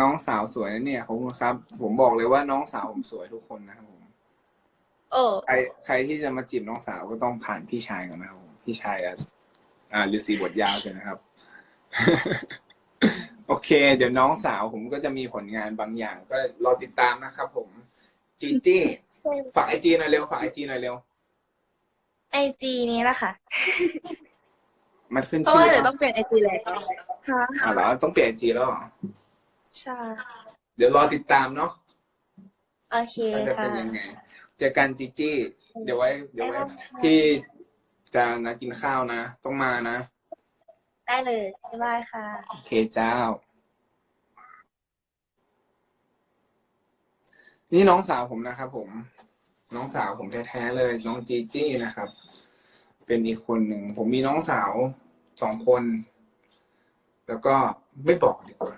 น้องสาวสวยนะเนี่ยขอบคุณครับ ผมบอกเลยว่าน้องสาวผมสวยทุกคนนะครับผมโอ้ใครใครที่จะมาจีบน้องสาวก็ต้องผ่านพี่ชายก่อนนะครับผมพี่ชายอะอ่าฤาษีบทยาวเลยนะครับ โอเค เดี๋ยวน้องสาวผมก็จะมีผลงานบางอย่าง ก็รอติดตามนะครับผมจีจี้ฝากไอจีหน่อยเร็วฝากไอจีหน่อยเร็วไอจีนี้แหละค่ะ มันขึ้นเพราะชื่อว่าเดี๋ยวต้องเปลี่ยนไอจีแล้วฮะอ่าเหรอต้องเปลี่ยนไอจีแล้วเหรอ ใช่ เดี๋ยวรอติดตามเนาะโอเคว่าจะค่ะ เป็นยังไงเจอกันจีจี้ เดี๋ยวไว้ เดี๋ยวไว้บ๊ายบายพี่จะนะกินข้าวนะ ต้องมานะ ได้เลยบ๊ายบายค่ะ โอเคเจ้า นี่น้องสาวผมนะครับผม น้องสาวผมแท้ๆเลย น้องจีจี้นะครับ เป็นอีกคนหนึ่ง ผมมีน้องสาวสองคน แล้วก็ไม่บอกดีกว่า